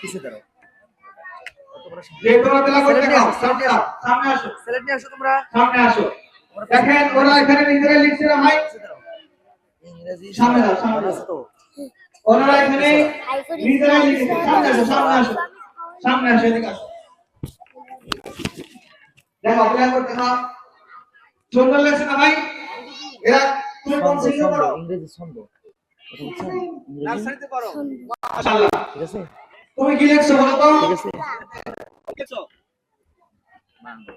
পিছিয়ে দাঁড়াও। সামনে আসো আসো। ইংরেজি এদিকে আসো। দেখো করতে সুন্দর লাগছে না ভাই? এরা তুমি কোন ছন্দ, ইংরেজি নার্সারিতে করো মাশাআল্লাহ ঠিক আছে? তুমি কি লিখছো বলো তো? ঠিক আছে। লিখছো? বাংলা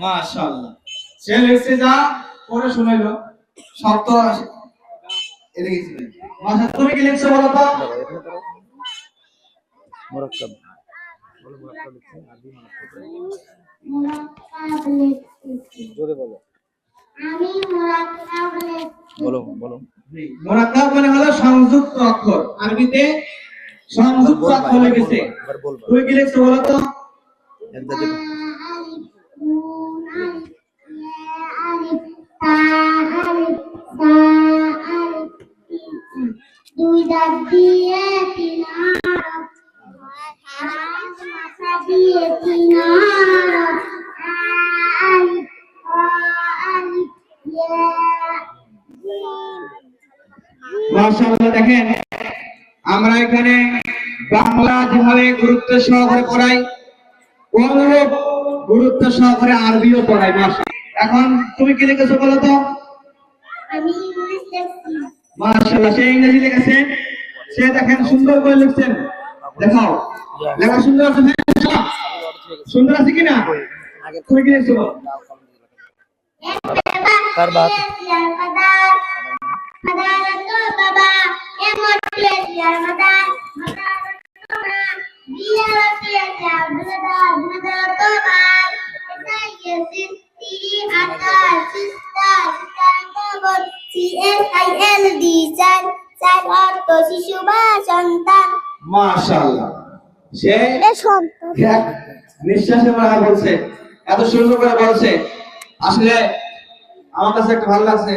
মাশাআল্লাহ সে লিখছে যা পরে শুনাইলো শব্দ তুমি কি লিখছো বলো তো মুরাক্কাব বলো। মুরাক্কাব লিখছে জোরে বলো আমি লিখছি বলো বলো মানে হলো সংযুক্ত অক্ষর আরবিতে সংযুক্ত অক্ষর লিখেছে তুমি কি লিখছো বলো তো আলিফ আলিফ ইয়া আলিফ। দুই দাঁত দিয়ে তিন দিয়ে তিন দেখেন, আমরা এখানে বাংলা যেভাবে গুরুত্ব সহকারে পড়াই, অনুরূপ গুরুত্ব সহকারে আরবিও পড়াই, মাশাআল্লাহ। এখন তুমি কি লিখেছো বলো তো? মাশাআল্লাহ সে ইংরেজি লিখেছে। সে দেখেন সুন্দর করে লিখছেন। দেখাও। লেখা সুন্দর আছে সুন্দর আছে কিনা? আগে তুমি কি লিখছো বলো? তার বাপ শিশু বা সন্তান। মাশাআল্লাহ। সে সন্তান। নিঃশ্বাসে মারা বলছে এত সুন্দর করে বলছে। আসলে আমার কাছে একটা ভালো লাগছে।